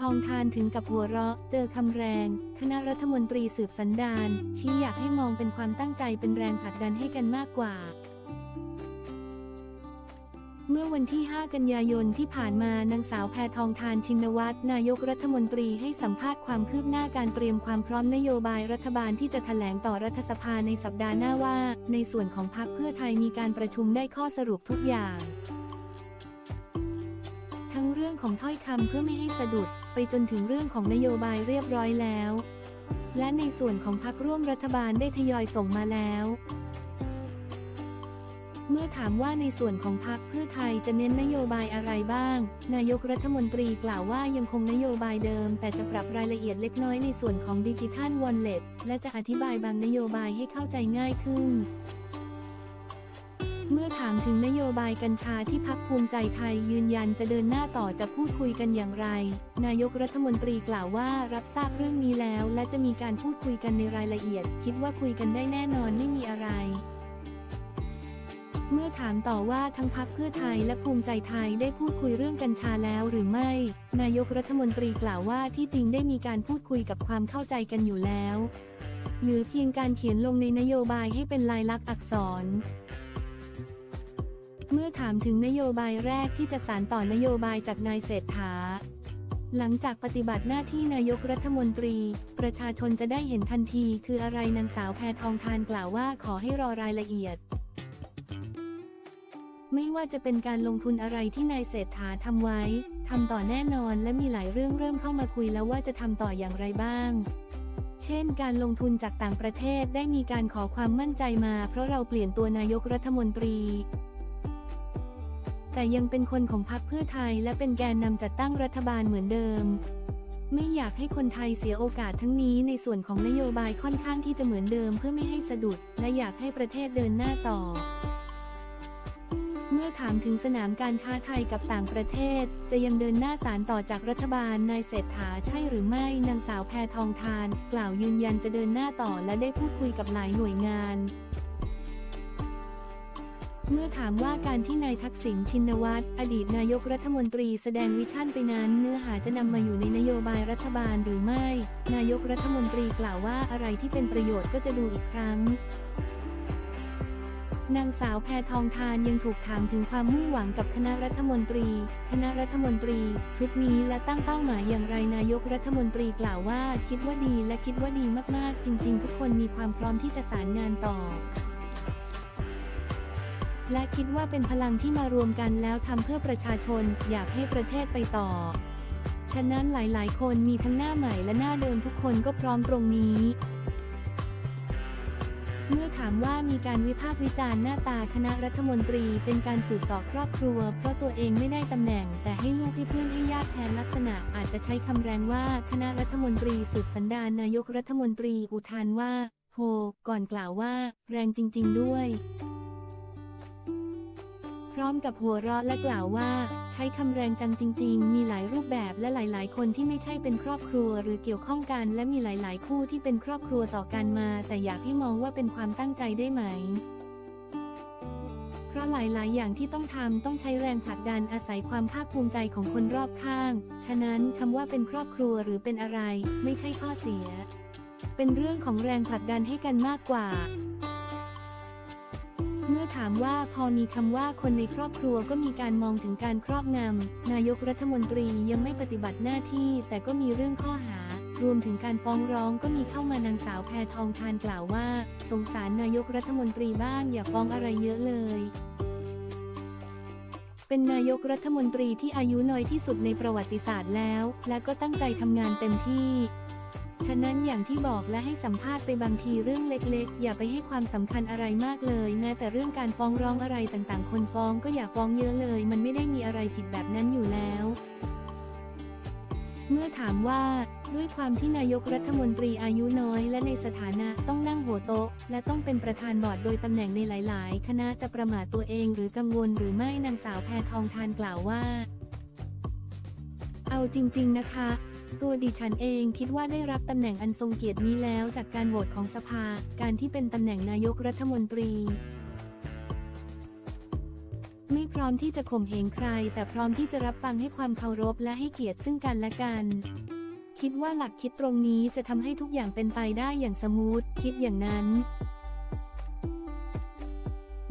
ทองทานถึงกับหัวเราะ เจอคำแรง คณะรัฐมนตรีสืบสันดานชี้อยากให้มองเป็นความตั้งใจเป็นแรงผลักดันให้กันมากกว่าเมื่อวันที่ 5 กันยายนที่ผ่านมานางสาวแพทองทานชินวัตรนายกรัฐมนตรีให้สัมภาษณ์ความคืบหน้าการเตรียมความพร้อมนโยบายรัฐบาลที่จะแถลงต่อรัฐสภาในสัปดาห์หน้าว่า ในส่วนของพรรคเพื่อไทยมีการประชุมได้ข้อสรุปทุกอย่าง ทั้งเรื่องของถ้อยคำเพื่อไม่ให้สะดุด ไปจนถึงเรื่องของนโยบายเรียบร้อยแล้ว และในส่วนของพรรคร่วมรัฐบาลได้ทยอยส่งมาแล้ว เมื่อถามว่าในส่วนของพรรคเพื่อไทยจะเน้นนโยบายอะไรบ้าง นายกรัฐมนตรีกล่าวว่ายังคงนโยบายเดิม แต่จะปรับรายละเอียดเล็กน้อยในส่วนของดิจิทัลวอลเล็ตและจะอธิบายบางนโยบายให้เข้าใจง่ายขึ้น เมื่อถามถึงนโยบายกัญชาที่พักภูมิใจไทยยืนยันจะเดินหน้าต่อจะพูดคุยกันอย่างไร นายกรัฐมนตรีกล่าวว่ารับทราบเรื่องนี้แล้ว และจะมีการพูดคุยกันในรายละเอียด คิดว่าคุยกันได้แน่นอนไม่มีอะไรเมื่อถามต่อว่าทั้งพักเพื่อไทยและภูมิใจไทยได้พูดคุยเรื่องกัญชาแล้วหรือไม่ นายกรัฐมนตรีกล่าวว่าที่จริงได้มีการพูดคุยกับความเข้าใจกันอยู่แล้ว หรือเพียงการเขียนลงในนโยบายให้เป็นลายลักษณ์อักษร เมื่อถามถึงนโยบายแรกที่จะสานต่อนโยบายจากนายเศรษฐา หลังจากปฏิบัติหน้าที่นายกรัฐมนตรี ประชาชนจะได้เห็นทันทีคืออะไรนางสาวแพทองทานกล่าวว่าขอให้รอรายละเอียด ไม่ว่าจะเป็นการลงทุนอะไรที่นายเศรษฐาทำไว้ทำต่อแน่นอนและมีหลายเรื่องเริ่มเข้ามาคุยแล้วว่าจะทำต่ออย่างไรบ้างเช่นการลงทุนจากต่างประเทศได้มีการขอความมั่นใจมาเพราะเราเปลี่ยนตัวนายกรัฐมนตรี แต่ยังเป็นคนของพรรคเพื่อไทยและเป็นแกนนำจัดตั้งรัฐบาลเหมือนเดิม ไม่อยากให้คนไทยเสียโอกาสทั้งนี้ในส่วนของนโยบายค่อนข้างที่จะเหมือนเดิมเพื่อไม่ให้สะดุด และอยากให้ประเทศเดินหน้าต่อ เมื่อถามถึงสนามการค้าไทยกับต่างประเทศ จะยังเดินหน้าสารต่อจากรัฐบาลนายเศรษฐาใช่หรือไม่นางสาวแพทองทาน กล่าวยืนยันจะเดินหน้าต่อและได้พูดคุยกับหลายหน่วยงาน เมื่อถามว่าการที่นายทักษิณชินวัตรอดีตนายกรัฐมนตรีแสดงวิชั่นไปนั้นเนื้อหาจะนำมาอยู่ในนโยบายรัฐบาลหรือไม่ นายกรัฐมนตรีกล่าวว่าอะไรที่เป็นประโยชน์ก็จะดูอีกครั้งนางสาวแพทองทานยังถูกถามถึงความมุ่งหวังกับคณะรัฐมนตรี คณะรัฐมนตรี ชุดนี้และตั้งเป้าหมายอย่างไรนายกรัฐมนตรีกล่าวว่า คิดว่าดีและคิดว่าดีมากๆ จริง ๆ ทุกคนมีความพร้อมที่จะสารงานต่อ และคิดว่าเป็นพลังที่มารวมกันแล้วทำเพื่อประชาชน อยากให้ประเทศไปต่อ ฉะนั้นหลายๆ คนมีทั้งหน้าใหม่และหน้าเดิมทุกคนก็พร้อมตรงนี้ เมื่อถามว่ามีการวิพากษ์วิจารณ์หน้าตาคณะรัฐมนตรีเป็นการสืบต่อครอบครัว เพราะตัวเองไม่ได้ตำแหน่ง แต่ให้ลูกให้เพื่อนให้ญาติแทนลักษณะ อาจจะใช้คำแรงว่าคณะรัฐมนตรีสืบสันดานนายกรัฐมนตรีอุทานว่า โห ก่อนกล่าวว่า แรงจริง ๆ ด้วย ร้อมกับหัวเราะและกล่าวว่า ใช้คำแรงจังจริง ๆ มีหลายรูปแบบและหลาย ๆ คนที่ไม่ใช่เป็นครอบครัวหรือเกี่ยวข้องกัน และมีหลาย ๆ คู่ที่เป็นครอบครัวต่อกันมา แต่อยากให้มองว่าเป็นความตั้งใจได้ไหมเพราะหลายๆ อย่างที่ต้องทำต้องใช้แรงผลักดันอาศัยความภาคภูมิใจของคนรอบข้าง ฉะนั้นคำว่าเป็นครอบครัวหรือเป็นอะไร ไม่ใช่ข้อเสีย เป็นเรื่องของแรงผลักดันให้กันมากกว่า ถามว่าพอมีคำว่าคนในครอบครัวก็มีการมองถึงการครอบงำ นายกรัฐมนตรียังไม่ปฏิบัติหน้าที่แต่ก็มีเรื่องข้อหา รวมถึงการฟ้องร้องก็มีเข้ามานางสาวแพทองทานกล่าวว่า สงสารนายกรัฐมนตรีบ้างอย่าฟ้องอะไรเยอะเลยเป็นนายกรัฐมนตรีที่อายุน้อยที่สุดในประวัติศาสตร์แล้ว และก็ตั้งใจทำงานเต็มที่ ฉะนั้นอย่างที่บอกและให้สัมภาษณ์ไปบางทีเรื่องเล็กๆ อย่าไปให้ความสำคัญอะไรมากเลยแม้แต่เรื่องการฟ้องร้องอะไรต่างๆ คนฟ้องก็อย่าฟ้องเยอะเลย มันไม่ได้มีอะไรผิดแบบนั้นอยู่แล้ว เมื่อถามว่าด้วยความที่นายกรัฐมนตรีอายุน้อย และในสถานะต้องนั่งหัวโต๊ะ และต้องเป็นประธานบอร์ดโดยตำแหน่งในหลาย ๆ คณะจะประมาทตัวเองหรือกังวลหรือไม่นางสาวแพทองทานกล่าวว่า เอาจริง ๆ นะคะ ตัวดิฉันเองคิดว่าได้รับตำแหน่งอันทรงเกียรตินี้แล้วจากการโหวตของสภา การที่เป็นตำแหน่งนายกรัฐมนตรี ไม่พร้อมที่จะข่มเหงใคร แต่พร้อมที่จะรับฟังให้ความเคารพและให้เกียรติซึ่งกันและกัน คิดว่าหลักคิดตรงนี้จะทำให้ทุกอย่างเป็นไปได้อย่างสมูท คิดอย่างนั้น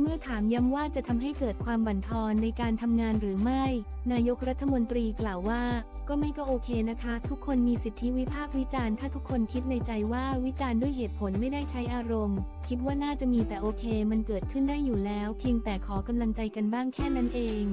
มื่อถามย้ำว่าจะทำให้เกิดความบั่นทอนในการทำงานหรือไม่ นายกรัฐมนตรีกล่าวว่า ก็ไม่ก็โอเคนะคะ ทุกคนมีสิทธิวิพากษ์วิจารณ์ถ้าทุกคนคิดในใจว่าวิจารณ์ด้วยเหตุผลไม่ได้ใช้อารมณ์ คิดว่าน่าจะมีแต่โอเค มันเกิดขึ้นได้อยู่แล้ว เพียงแต่ขอกำลังใจกันบ้างแค่นั้นเอง